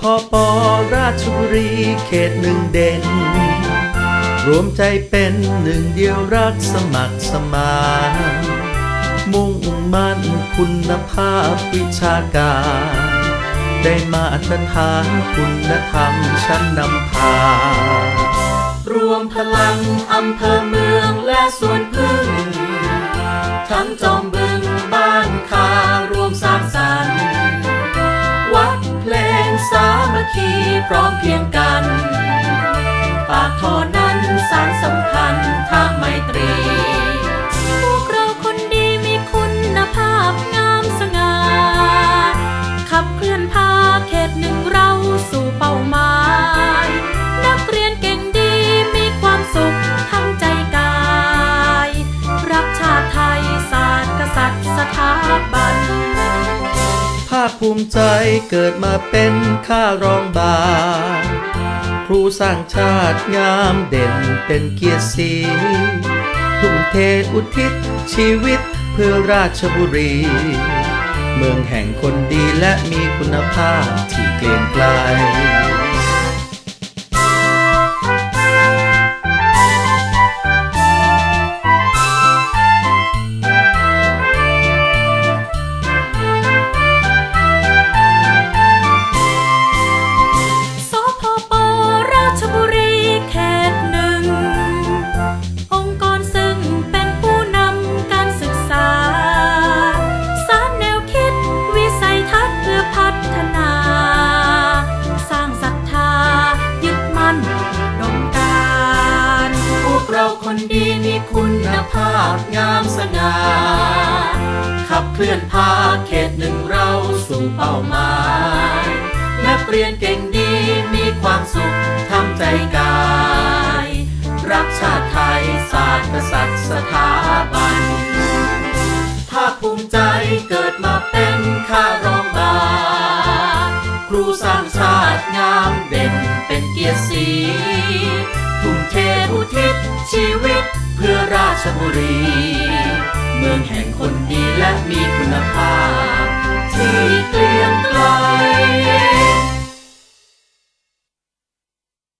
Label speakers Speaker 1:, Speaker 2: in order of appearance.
Speaker 1: พปราชบุรีเขตหนึ่งเด่น รวมใจเป็นหนึ่งเดียวรักสมัครสมานมุ่งมั่นคุณภาพวิชาการ ได้มาตรฐานคุณธรรมชั้นนำพา
Speaker 2: รวมพลังอำเภอเมืองและสวนพึ่ง ทั้งจอมบึง คีพร้อมเพียงกันา
Speaker 3: คภูมิใจ
Speaker 1: เกิดมาเป็นข้ารองบา ครูสร้างชาติงามเด่นเป็นเกียรติศรีทุ่มเทอุทิศชีวิตเพื่อราชบุรี เมืองแห่งคนดีและมีคุณภาพที่เกลียงไกล
Speaker 3: คนดีมี
Speaker 2: คุณภาพงามสง่าขับเคลื่อนพาเขตหนึ่งเราสู่เป้าหมายนักเรียนเก่งดีมีความสุขทำใจกาย รักชาติไทยศาสตร์กษัตริย์สถาบันภาคภูมิใจเกิดมาเป็นข้าร ชบุรี เมืองแห่งคนดีและมีคุณภาพ